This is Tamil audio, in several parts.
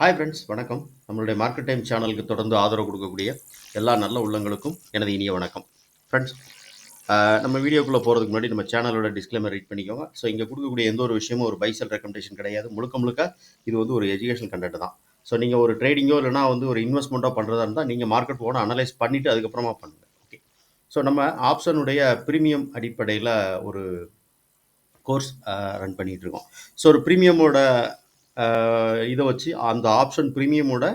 ஹாய் ஃப்ரெண்ட்ஸ் வணக்கம். நம்மளுடைய மார்க்கெட் டைம் சேனலுக்கு தொடர்ந்து ஆதரவு கொடுக்கக்கூடிய எல்லா நல்ல உள்ளங்களுக்கும் எனது இனிய வணக்கம். ஃப்ரெண்ட்ஸ் நம்ம வீடியோக்குள்ளே போகிறதுக்கு முன்னாடி நம்ம சேனலோட டிஸ்க்ளைமர் ரீட் பண்ணிக்கோங்க. ஸோ இங்கே கொடுக்கக்கூடிய எந்த ஒரு விஷயமும் ஒரு பைசல் ரெக்கமெண்டேஷன் கிடையாது. முழுக்க முழுக்க இது வந்து ஒரு எஜுகேஷன் கண்டென்ட் தான். ஸோ நீங்கள் ஒரு ட்ரேடிங்கோ இல்லைனா வந்து ஒரு இன்வெஸ்ட்மெண்ட்டோ பண்ணுறதா இருந்தால் நீங்கள் மார்க்கெட் போன அனலைஸ் பண்ணிவிட்டு அதுக்கப்புறமா பண்ணுங்கள் ஓகே ஸோ நம்ம ஆப்ஷனுடைய ப்ரீமியம் அடிப்படையில் ஒரு கோர்ஸ் ரன் பண்ணிகிட்டு இருக்கோம். ஸோ ஒரு ப்ரீமியமோட இதை வச்சு அந்த ஆப்ஷன் ப்ரீமியமோட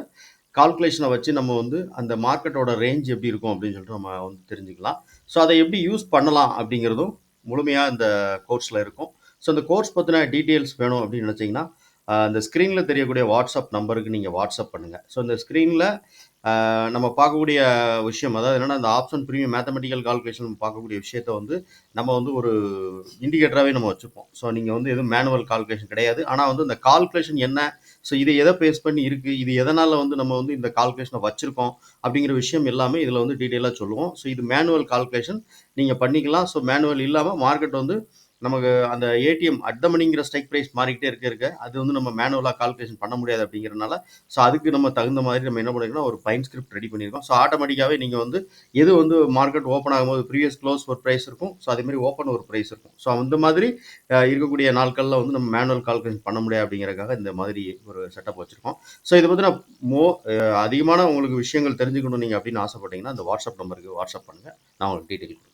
கால்குலேஷனை வச்சு நம்ம வந்து அந்த மார்க்கெட்டோட ரேஞ்ச் எப்படி இருக்கும் அப்படின்னு சொல்லிட்டு நம்ம வந்து தெரிஞ்சுக்கலாம். ஸோ அதை எப்படி யூஸ் பண்ணலாம் அப்படிங்கிறதும் முழுமையாக இந்த கோர்ஸில் இருக்கும். ஸோ அந்த கோர்ஸ் பற்றின டீட்டெயில்ஸ் வேணும் அப்படின்னு நினச்சிங்கன்னா அந்த ஸ்க்ரீனில் தெரியக்கூடிய வாட்ஸ்அப் நம்பருக்கு நீங்கள் வாட்ஸ்அப் பண்ணுங்கள் ஸோ இந்த ஸ்க்ரீனில் நம்ம பார்க்கக்கூடிய விஷயம் அதாவது என்னென்னா அந்த ஆப்ஷன் ப்ரீமியம் மேத்தமெட்டிக்கல் கால்குலேஷன் பார்க்கக்கூடிய விஷயத்த வந்து நம்ம வந்து ஒரு இண்டிகேட்டராகவே நம்ம வச்சுப்போம். ஸோ நீங்கள் வந்து எதுவும் மேனுவல் கால்குலேஷன் கிடையாது. ஆனால் வந்து இந்த கால்குலேஷன் என்ன? ஸோ இதை எதை பேஸ் பண்ணி இருக்குது இது எதனால் வந்து நம்ம வந்து இந்த கால்குலேஷனை வச்சுருக்கோம்? அப்படிங்கிற விஷயம் எல்லாமே இதில் வந்து டீட்டெயிலாக சொல்லுவோம். ஸோ இது மேனுவல் கால்குலேஷன் நீங்கள் பண்ணிக்கலாம். ஸோ மேனுவல் இல்லாமல் மார்க்கெட் வந்து நமக்கு அந்த ஏடிஎம் அட் த மணிங்கிற ஸ்ட்ரைக் ப்ரைஸ் மாறிக்கிட்டே இருக்க இருக்க அது வந்து நம்ம மேனுவலாக கால்குலேஷன் பண்ண முடியாது அப்படிங்கிறனால ஸோ அதுக்கு நம்ம தகுந்த மாதிரி நம்ம என்ன பண்ணிருக்கோம் ஒரு பைன் ஸ்கிரிப்ட் ரெடி பண்ணியிருக்கோம் ஸோ ஆட்டோமேட்டிக்காகவே நீங்கள் வந்து எது வந்து மார்க்கெட் ஓப்பன் ஆகும்போது ப்ரீவியஸ் க்ளோஸ் ஒரு ப்ரைஸ் இருக்கும் ஸோ அதே மாதிரி ஓப்பன் ஒரு ப்ரைஸ் இருக்கும். ஸோ அந்த மாதிரி இருக்கக்கூடிய நாட்களில் வந்து நம்ம மேனுவல் கால்குலேஷன் பண்ண முடியாது அப்படிங்கிறதுக்காக இந்த மாதிரி ஒரு செட்டப் வச்சுருக்கோம். ஸோ இதை பற்றி நான் மோ அதிகமான உங்களுக்கு விஷயங்கள் தெரிஞ்சுக்கணும் நீங்கள் அப்படின்னு ஆசைப்பட்டீங்கன்னா அந்த வாட்ஸ்அப் நம்பருக்கு வாட்ஸ்அப் பண்ணுங்கள் நான் உங்களுக்கு டீட்டெயில்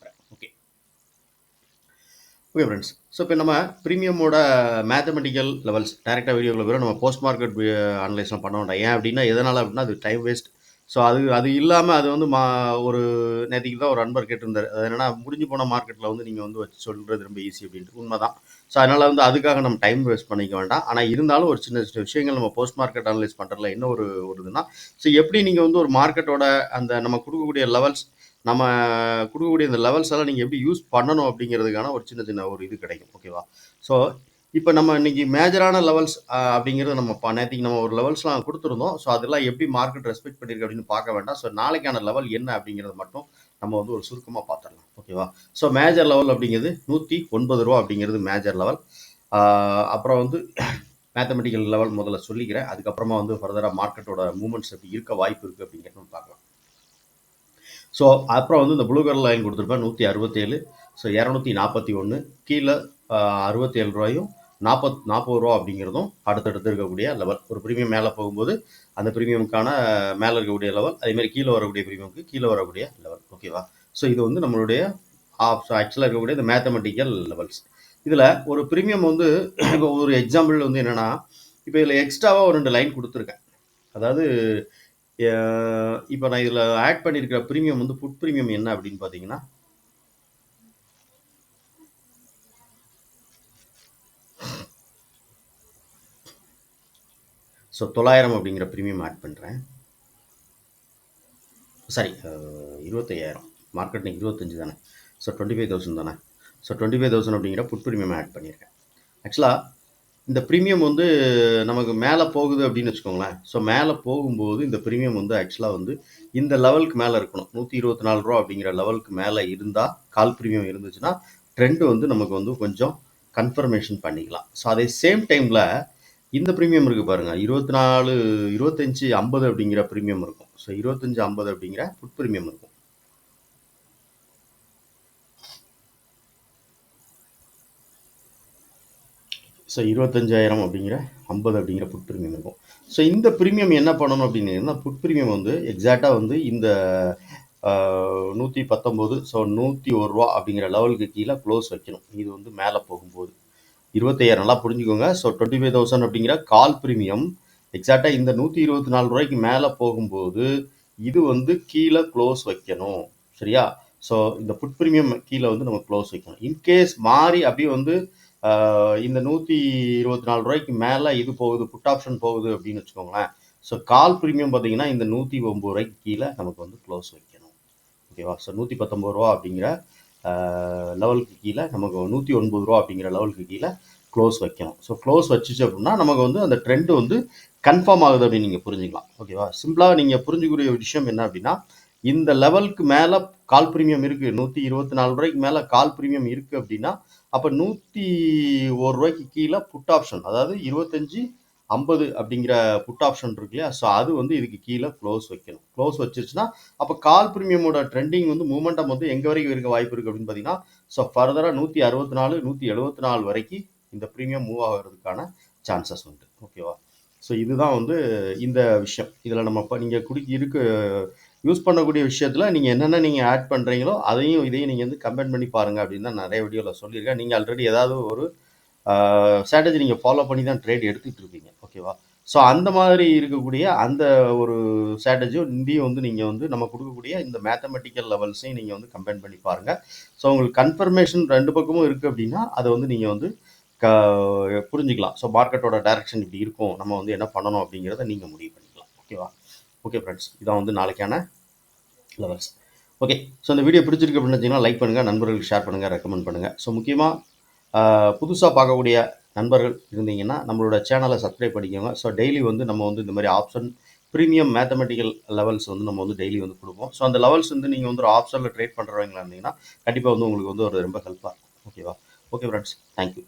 ஓகே ஃப்ரெண்ட்ஸ் ஸோ இப்போ நம்ம ப்ரீமியமோட மேத்தமெட்டிக்கல் லெவல்ஸ் டேரெக்டாக வீடியோவில் வரும். நம்ம போஸ்ட் மார்க்கெட் அனலைஸ்லாம் பண்ண வேண்டாம். ஏன் அப்படின்னா எதனால் அப்படின்னா அது டைம் வேஸ்ட் ஸோ அது அது இல்லாமல் அது வந்து மா ஒரு நேற்றுக்கு தான் ஒரு அன்பர் கேட்டிருந்தார். அது என்னென்னா முடிஞ்சு போன மார்க்கெட்டில் வந்து நீங்கள் வந்து வச்சு சொல்கிறது ரொம்ப ஈஸி அப்படின்ட்டு. உண்மை தான் ஸோ அதனால் வந்து அதுக்காக நம்ம டைம் வேஸ்ட் பண்ணிக்க வேண்டாம். ஆனால் இருந்தாலும் ஒரு சின்ன சின்ன விஷயங்கள் நம்ம போஸ்ட் மார்க்கெட் அனலைஸ் பண்ணுறதுல என்ன ஒரு ஒரு இதுனா ஸோ எப்படி நீங்கள் வந்து ஒரு மார்க்கெட்டோட அந்த நம்ம கொடுக்கக்கூடிய லெவல்ஸ் நம்ம கொடுக்கக்கூடிய இந்த லெவல்ஸ் எல்லாம் நீங்கள் எப்படி யூஸ் பண்ணணும் அப்படிங்கிறதுக்கான ஒரு சின்ன சின்ன ஒரு இது கிடைக்கும் ஓகேவா ஸோ இப்போ நம்ம இன்னைக்கு மேஜரான லெவல்ஸ் அப்படிங்கிறது நம்ம நேற்றுக்கு நம்ம ஒரு லெவல்ஸ்லாம் கொடுத்துருந்தோம். ஸோ அதெல்லாம் எப்படி மார்க்கெட் ரெஸ்பெக்ட் பண்ணியிருக்கு அப்படின்னு பார்க்க வேண்டாம். ஸோ நாளைக்கான லெவல் என்ன அப்படிங்கிறது மட்டும் நம்ம வந்து ஒரு சுருக்கமாக பார்த்துடலாம் ஓகேவா ஸோ மேஜர் லெவல் அப்படிங்கிறது நூற்றி ஒன்பது ரூபா அப்படிங்கிறது மேஜர் லெவல் அப்புறம் வந்து மேத்தமெட்டிக்கல் லெவல் முதல்ல சொல்லிக்கிறேன். அதுக்கப்புறமா வந்து ஃபர்தராக மார்க்கெட்டோட மூமெண்ட்ஸ் எப்படி இருக்க வாய்ப்பு இருக்குது அப்படிங்கிற ஸோ அப்புறம் வந்து இந்த ப்ளூ கலர் லைன் கொடுத்துருப்பேன் நூற்றி அறுபத்தேழு. ஸோ இரநூத்தி நாற்பத்தி ஒன்று கீழே அறுபத்தி ஏழு ரூபாயும் நாற்பத் நாற்பது ரூபா அப்படிங்கிறதும் அடுத்தடுத்து இருக்கக்கூடிய லெவல் ஒரு ப்ரீமியம் மேலே போகும்போது அந்த ப்ரீமியமுக்கான மேலே இருக்கக்கூடிய லெவல் அதேமாதிரி கீழே வரக்கூடிய ப்ரீமியமுக்கு கீழே வரக்கூடிய லெவல் ஓகேவா ஸோ இது வந்து நம்மளுடைய ஆக்சுவலாக இருக்கக்கூடிய இந்த மேத்தமெட்டிக்கல் லெவல்ஸ் இதில் ஒரு ப்ரீமியம் வந்து இப்போ ஒரு எக்ஸாம்பிள் வந்து என்னென்னா இப்போ இதில் எக்ஸ்ட்ராவாக ஒரு ரெண்டு லைன் கொடுத்துருக்கேன். அதாவது இப்போ நான் இதில் ஆட் பண்ணியிருக்கிற ப்ரீமியம் வந்து ஃபுட் ப்ரீமியம் என்ன அப்படின்னு பார்த்தீங்கன்னா ஸோ தொள்ளாயிரம் அப்படிங்கிற ப்ரீமியம் ஆட் பண்ணுறேன் சாரி இருபத்தையாயிரம். மார்க்கெட் இருபத்தஞ்சி தானே. ஸோ டுவெண்ட்டி ஃபைவ் தௌசண்ட் தானே. ஸோ டுவெண்ட்டி ஃபைவ் தௌசண்ட் அப்படிங்கிற ஃபுட் ப்ரீமியம் ஆட் பண்ணியிருக்கேன் ஆக்சுவலாக இந்த ப்ரீமியம் வந்து நமக்கு மேலே போகுது அப்படின்னு வச்சுக்கோங்களேன். ஸோ மேலே போகும்போது இந்த ப்ரீமியம் வந்து ஆக்சுவலாக வந்து இந்த லெவலுக்கு மேலே இருக்கணும். நூற்றி இருபத்தி நாலு ரூபா அப்படிங்கிற லெவலுக்கு மேலே இருந்தால் கால் ப்ரீமியம் இருந்துச்சுன்னா ட்ரெண்டு வந்து நமக்கு வந்து கொஞ்சம் கன்ஃபர்மேஷன் பண்ணிக்கலாம். ஸோ அதே சேம் டைமில் இந்த ப்ரீமியம் இருக்குது பாருங்கள் இருபத்தி நாலு இருபத்தஞ்சி ஐம்பது அப்படிங்கிற ப்ரீமியம் இருக்கும். ஸோ இருபத்தஞ்சி ஐம்பது அப்படிங்கிற ஃபுட் ப்ரீமியம் இருக்கும். ஸோ இருபத்தஞ்சாயிரம் அப்படிங்கிற ஐம்பது அப்படிங்கிற புட் ப்ரீமியம் இருக்கும். ஸோ இந்த ப்ரீமியம் என்ன பண்ணணும் அப்படின்னா புட் ப்ரீமியம் வந்து எக்ஸாக்டாக வந்து இந்த நூற்றி பத்தொம்போது ஸோ நூற்றி ஒரு ரூபா அப்படிங்கிற லெவலுக்கு கீழே க்ளோஸ் வைக்கணும். இது வந்து மேலே போகும்போது. இருபத்தையாயிரம் நல்லா புரிஞ்சுக்கோங்க. ஸோ டுவெண்ட்டி ஃபைவ் தௌசண்ட் அப்படிங்கிற கால் ப்ரீமியம் எக்ஸாக்டாக இந்த நூற்றி இருபத்தி நாலு ரூபாய்க்கு மேலே போகும்போது இது வந்து கீழே க்ளோஸ் வைக்கணும். சரியா? ஸோ இந்த புட் ப்ரீமியம் கீழே வந்து நம்ம க்ளோஸ் வைக்கணும். இன்கேஸ் மாறி அப்படியே வந்து இந்த நூற்றி இருபத்தி நாலு ரூபாய்க்கு மேலே இது போகுது புட் ஆப்ஷன் போகுது அப்படின்னு வச்சுக்கோங்களேன். ஸோ கால் ப்ரீமியம் பார்த்தீங்கன்னா இந்த நூற்றி ஒம்பது ரூபாய்க்கு கீழே நமக்கு வந்து க்ளோஸ் வைக்கணும். ஓகேவா ஸோ நூற்றி பத்தொம்பது ரூபா அப்படிங்கிற லெவலுக்கு கீழே நமக்கு நூற்றி ஒன்பது ரூபா அப்படிங்கிற லெவலுக்கு கீழே க்ளோஸ் வைக்கணும். ஸோ க்ளோஸ் வச்சுச்சு அப்படின்னா நமக்கு வந்து அந்த ட்ரெண்டு வந்து கன்ஃபார்ம் ஆகுது அப்படின்னு நீங்கள் புரிஞ்சுக்கலாம். ஓகேவா சிம்பிளாக நீங்கள் புரிஞ்சுக்கூடிய விஷயம் என்ன அப்படின்னா இந்த லெவலுக்கு மேலே கால் ப்ரீமியம் இருக்குது நூற்றி இருபத்தி நாலு ரூபாய்க்கு மேலே கால் ப்ரீமியம் இருக்குது அப்படின்னா அப்போ நூற்றி ஒரு ரூபாய்க்கு கீழே புட் ஆப்ஷன் அதாவது இருபத்தஞ்சி ஐம்பது அப்படிங்கிற புட் ஆப்ஷன் இருக்கு இல்லையா? ஸோ அது வந்து இதுக்கு கீழே க்ளோஸ் வைக்கணும். க்ளோஸ் வச்சிருச்சுன்னா அப்போ கால் ப்ரீமியமோட ட்ரெண்டிங் வந்து மூமெண்டம் வந்து எங்கே வரைக்கும் இருக்க வாய்ப்பு இருக்குது அப்படின்னு பார்த்தீங்கன்னா ஸோ ஃபர்தராக நூற்றி அறுபத்தி நாலு நூற்றி எழுபத்தி நாலு வரைக்கும் இந்த ப்ரீமியம் மூவ் ஆகிறதுக்கான சான்சஸ் உண்டு. ஓகேவா ஸோ இதுதான் வந்து இந்த விஷயம். இதில் நம்ம இப்போ நீங்கள் குடி இருக்க யூஸ் பண்ணக்கூடிய விஷயத்தில் நீங்கள் என்னென்ன நீங்கள் ஆட் பண்ணுறீங்களோ அதையும் இதையும் நீங்கள் வந்து கம்பேர் பண்ணி பாருங்கள் அப்படின்னு தான் நிறைய வீடியோவில் சொல்லியிருக்கேன். நீங்கள் ஆல்ரெடி ஏதாவது ஒரு ஸ்ட்ராட்டஜி நீங்கள் ஃபாலோ பண்ணி தான் ட்ரேட் எடுத்துகிட்டு இருப்பீங்க. ஓகேவா ஸோ அந்த மாதிரி இருக்கக்கூடிய அந்த ஒரு ஸ்ட்ராட்டஜியும் இந்தியும் வந்து நீங்கள் வந்து நம்ம கொடுக்கக்கூடிய இந்த மேத்தமெட்டிக்கல் லெவல்ஸையும் நீங்கள் வந்து கம்பேர் பண்ணி பாருங்கள் ஸோ உங்களுக்கு கன்ஃபர்மேஷன் ரெண்டு பக்கமும் இருக்குது அப்படின்னா அதை வந்து நீங்கள் வந்து க புரிஞ்சுக்கலாம். ஸோ மார்க்கெட்டோட டைரக்ஷன் இப்படி இருக்கும். நம்ம வந்து என்ன பண்ணணும் அப்படிங்கிறத நீங்கள் முடிவு பண்ணிக்கலாம். ஓகேவா ஓகே ஃப்ரெண்ட்ஸ் இதான் வந்து நாளைக்கான லெவல்ஸ் ஓகே ஸோ இந்த வீடியோ பிடிச்சிருக்கு அப்படின்னு வச்சிங்கன்னா லைக் பண்ணுங்கள் நண்பர்களுக்கு ஷேர் பண்ணுங்கள் ரெக்கமெண்ட் பண்ணுங்கள் ஸோ முக்கியமாக புதுசாக பார்க்கக்கூடிய நண்பர்கள் இருந்தீங்கன்னா நம்மளோட சேனலை சப்ஸ்கிரைப் பண்ணிக்கோங்க. ஸோ டெய்லி வந்து நம்ம வந்து இந்த மாதிரி ஆப்ஷன் ப்ரீமியம் மேத்தமெட்டிக்கல் லெவல்ஸ் வந்து நம்ம வந்து டெய்லி வந்து கொடுப்போம். ஸோ அந்த லெவல்ஸ் வந்து நீங்கள் வந்து ஒரு ஆப்ஷனில் ட்ரேட் பண்ணுறவங்களா இருந்தீங்கன்னா கண்டிப்பாக வந்து உங்களுக்கு வந்து ஒரு ரொம்ப ஹெல்ப்பாக இருக்கும். ஓகேவா ஓகே ஃப்ரெண்ட்ஸ் தேங்க்யூ